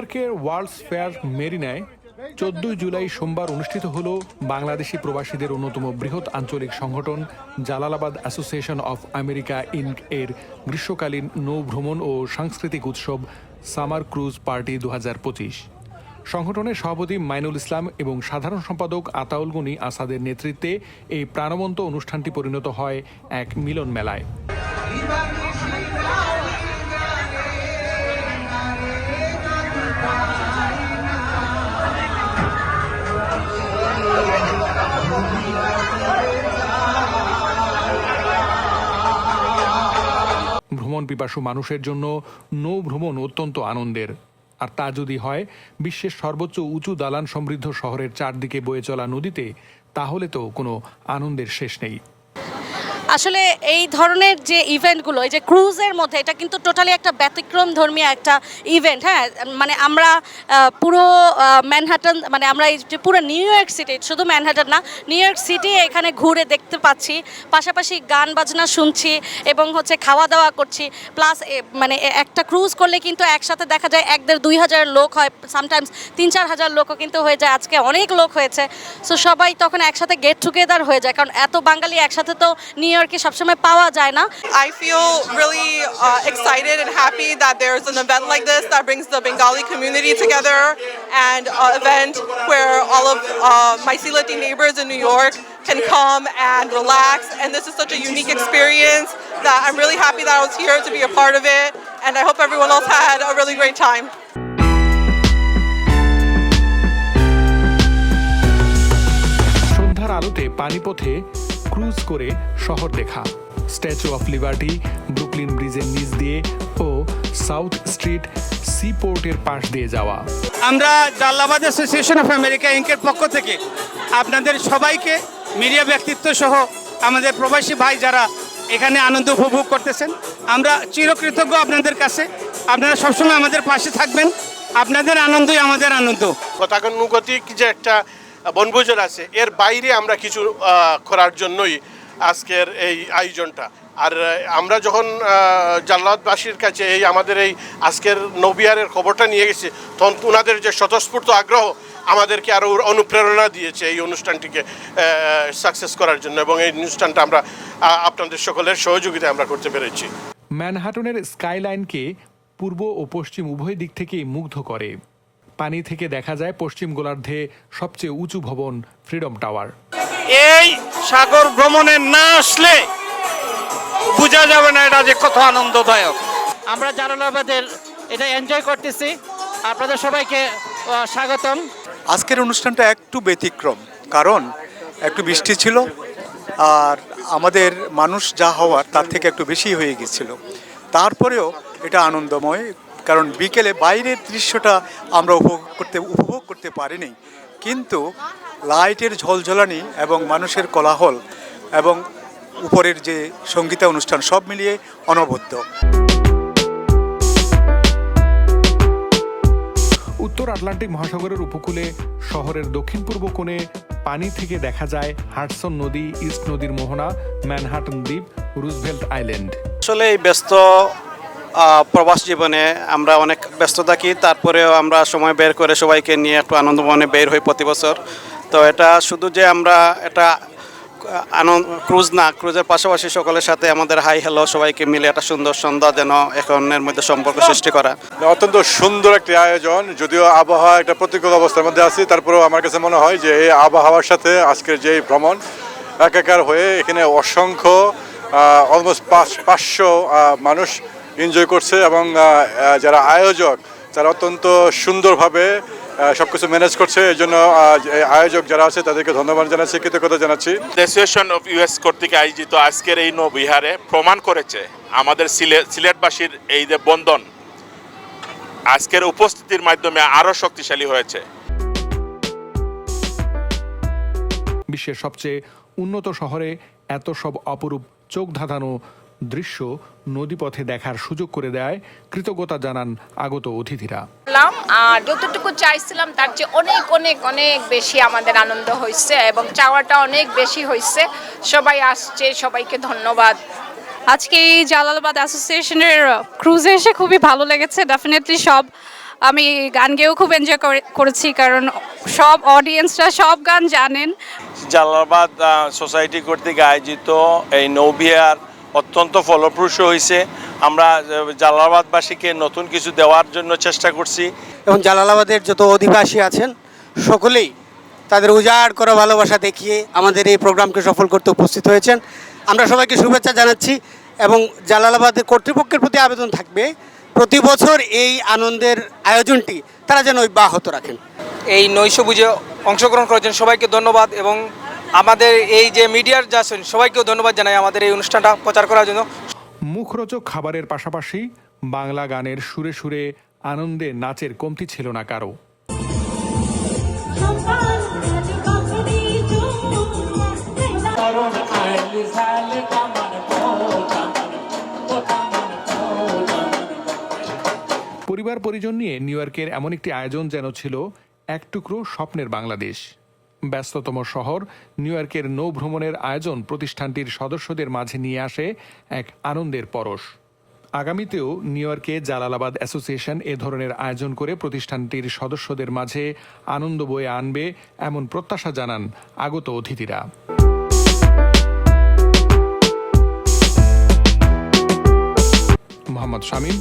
ইয়র্কের world's fair মেরিনায় চোদ্দই জুলাই সোমবার অনুষ্ঠিত হল বাংলাদেশি প্রবাসীদের অন্যতম বৃহৎ আঞ্চলিক সংগঠন Jalalabad association of America Inc এর গ্রীষ্মকালীন নৌ ভ্রমণ ও সাংস্কৃতিক উৎসব সামার ক্রুজ পার্টি দু হাজার পঁচিশ। সংগঠনের সভাপতি মাইনুল ইসলাম এবং সাধারণ সম্পাদক আতাউল গনি আসাদের নেতৃত্বে এই প্রাণবন্ত অনুষ্ঠানটি পরিণত হয় এক মিলন মেলায় ভ্রমণ পিপাসু মানুষের জন্য নৌ ভ্রমণ অত্যন্ত আনন্দের। আর তা যদি হয়, বিশ্বের সর্বোচ্চ উঁচু দালান সমৃদ্ধ শহরের চারদিকে বয়ে চলা নদীতে, তাহলে তো কোনো আনন্দের শেষ নেই। আসলে এই ধরনের যে ইভেন্টগুলো এই যে ক্রুজের মধ্যে, এটা কিন্তু টোটালি একটা ব্যতিক্রম ধর্মীয় একটা ইভেন্ট হ্যাঁ? মানে আমরা পুরো ম্যানহাটন মানে আমরা এই যে পুরো নিউ ইয়র্ক সিটি শুধু ম্যানহাটন না নিউ ইয়র্ক সিটি এখানে ঘুরে দেখতে পাচ্ছি। পাশাপাশি গান বাজনা শুনছি এবং হচ্ছে খাওয়া দাওয়া করছি। প্লাস মানে একটা ক্রুজ করলে কিন্তু একসাথে দেখা যায় এক দেড় দুই হাজার লোক হয় সামটাইমস তিন চার হাজার লোকও কিন্তু হয়ে যায়। আজকে অনেক লোক হয়েছে। সো সবাই তখন একসাথে গেট টুগেদার হয়ে যায়। কারণ এত বাঙালি একসাথে তো নিউ ইয়র্কে সবসময় পাওয়া যায় না I feel really uh, excited and happy that there's an event like this that brings the Bengali community together and an event where all of uh, my Silati neighbors in New York can come and relax. And this is such a unique experience that I'm really happy that I was here to be a part of it. And I hope everyone else had a really great time. সন্ধ্যার আলোতে পানিপথে Cruise করে শহর দেখা। Statue of liberty Brooklyn ব্রিজের নিচ দিয়ে ও south street C পোর্টের পাশ দিয়ে যাওয়া। আমরা জাল্লাবাদ অ্যাসোসিয়েশন অফ আমেরিকা ইঙ্কের পক্ষ থেকে আপনাদের সবাইকে মিডিয়া ব্যক্তিত্ব সহ আমাদের প্রবাসী ভাই যারা এখানে আনন্দ উপভোগ করতেছেন আমরা চিরকৃতজ্ঞ আপনাদের কাছে। আপনারা সবসময় আমাদের পাশে থাকবেন। আপনাদের আনন্দই আমাদের আনন্দ। গতানুগতিক যে একটা বনভোজন আছে। এর বাইরে আমরা কিছু করার জন্যই আজকের এই আয়োজনটা। আর আমরা যখন জাল্লাদবাসীর কাছে এই আমাদের এই আজকের নবিয়ারের খবরটা নিয়ে গেছি, তখন ওনাদের যে স্বতঃস্ফূর্ত আগ্রহ আমাদেরকে আরও অনুপ্রেরণা দিয়েছে এই অনুষ্ঠানটিকে সাকসেস করার জন্য। এবং এই অনুষ্ঠানটা আমরা আপনাদের সকলের সহযোগিতায় আমরা করতে পেরেছি। ম্যানহাটনের স্কাইলাইনকে পূর্ব ও পশ্চিম উভয় দিক থেকেই মুগ্ধ করে। পানি থেকে দেখা যায় পশ্চিম গোলার্ধে সবচেয়ে উঁচু ভবন ফ্রিডম টাওয়ার। এই সাগর ভ্রমণে না আসলে বোঝা যাবে না এটা যে কত আনন্দদায়ক। আমরা জালালাবাদের এটা এনজয় করতেছি। আপনাদের সবাইকে স্বাগতম। আজকের অনুষ্ঠানটা একটু ব্যতিক্রম কারণ একটু বৃষ্টি ছিল আর আমাদের মানুষ যা হওয়ার তার থেকে একটু বেশি হয়ে গেছিল। তারপরেও এটা আনন্দময় কারণ বিকেলে বাইরের দৃশ্যটা আমরা উপভোগ করতে উপভোগ করতে পারিনি। কিন্তু লাইটের ঝলঝলানি এবং মানুষের কোলাহল এবং উপরের যে সঙ্গীতা অনুষ্ঠান সব মিলিয়ে অনবদ্য। উত্তর আটলান্টিক মহাসাগরের উপকূলে শহরের দক্ষিণ পূর্ব কোণে পানি থেকে দেখা যায় হাডসন নদী ইস্ট নদীর মোহনা ম্যানহাটন দ্বীপ রুজভেল্ট আইল্যান্ড। আসলে এই ব্যস্ত প্রবাস জীবনে আমরা অনেক ব্যস্ত থাকি, তারপরেও আমরা সময় বের করে সবাইকে নিয়ে একটু আনন্দমনে বের হই প্রতি বছর। তো এটা শুধু যে আমরা এটা আনন্দ, ক্রুজ না, ক্রুজের পাশাপাশি সকলের সাথে আমাদের হাই হ্যালো সবাইকে মিলে একটা সুন্দর সন্ধ্যা যেন এখনের মধ্যে সম্পর্ক সৃষ্টি করা। অত্যন্ত সুন্দর একটি আয়োজন, যদিও আবহাওয়া একটা প্রতিকূল অবস্থার মধ্যে আছি, তারপরেও আমার কাছে মনে হয় যে এই আবহাওয়ার সাথে আজকের যে ভ্রমণ, একাকার হয়ে এখানে অসংখ্য অলমোস্ট পাঁচ, পাঁচশো মানুষ এনজয় করছে এবং যারা আয়োজক তারা অত্যন্ত সুন্দরভাবে সব কিছু ম্যানেজ করছে। এই জন্য আয়োজক যারা আছে তাদেরকে ধন্যবাদ জানাচ্ছি কৃতজ্ঞতা জানাচ্ছি। অ্যাসোসিয়েশন অফ ইউএস কর্তৃক আয়োজিত আজকের এই নৌবিহারে প্রমাণ করেছে আমাদের সিলেট সিলেটবাসীর এই যে বন্ধন। আজকের উপস্থিতির মাধ্যমে আরও শক্তিশালী হয়েছে। বিশ্বের সবচেয়ে উন্নত শহরে এত সব অপরূপ চোখ ধাঁধানো দৃশ্য নদীপথে দেখার সুযোগ করে দেয় কৃতজ্ঞতা জানান আগত অতিথিরা। আর যতটুকু চাইছিলাম তার চেয়ে অনেক অনেক অনেক বেশি আমাদের আনন্দ হয়েছে এবং চাওয়াটা অনেক বেশি হয়েছে সবাই আসছে সবাইকে ধন্যবাদ। আজকে এই জালালাবাদ অ্যাসোসিয়েশনের ক্রুজে এসে খুবই ভালো লেগেছে ডেফিনেটলি সব আমি গান গেয়েও খুব এনজয় করেছি কারণ সব অডিয়েন্সরা সব গান জানেন। জালালাবাদ সোসাইটি কর্তৃক আয়োজিত এই নৌবিহার অত্যন্ত ফলপ্রসূ হয়েছে আমরা জালালাবাদবাসীকে নতুন কিছু দেওয়ার জন্য চেষ্টা করছি। এবং জালালাবাদের যত অধিবাসী আছেন সকলেই তাদের উজাড় করা ভালোবাসা দেখিয়ে আমাদের এই প্রোগ্রামকে সফল করতে উপস্থিত হয়েছেন। আমরা সবাইকে শুভেচ্ছা জানাচ্ছি এবং জালালাবাদের কর্তৃপক্ষের প্রতি আবেদন থাকবে প্রতি বছর এই আনন্দের আয়োজনটি তারা যেন অব্যাহত রাখেন। এই নৈশভোজে অংশগ্রহণ করার জন্য সবাইকে ধন্যবাদ এবং আমাদের এই যে মিডিয়ার যা সবাইকেও ধন্যবাদ জানাই আমাদের এই অনুষ্ঠানটা প্রচার করার জন্য। মুখরোচক খাবারের পাশাপাশি বাংলা গানের সুরে সুরে আনন্দে নাচের কমতি ছিল না কারও। পরিবার পরিজন নিয়ে নিউ ইয়র্কের এমন একটি আয়োজন যেন ছিল এক টুকরো স্বপ্নের বাংলাদেশ। ব্যস্ততম শহর, নিউ ইয়র্কের নৌ ভ্রমণের আয়োজন প্রতিষ্ঠানটির সদস্যদের মাঝে নিয়ে আসে এক আনন্দের পরশ। আগামীতেও নিউ ইয়র্কে জালালাবাদ অ্যাসোসিয়েশন এ ধরনের আয়োজন করে প্রতিষ্ঠানটির সদস্যদের মাঝে আনন্দ বয়ে আনবে এমন প্রত্যাশা জানান আগত অতিথিরা। Mohammad Shamim,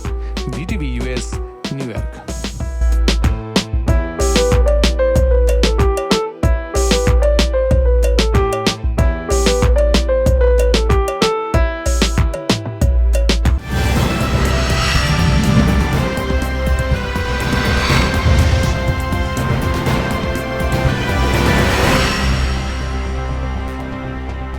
VTV US New York.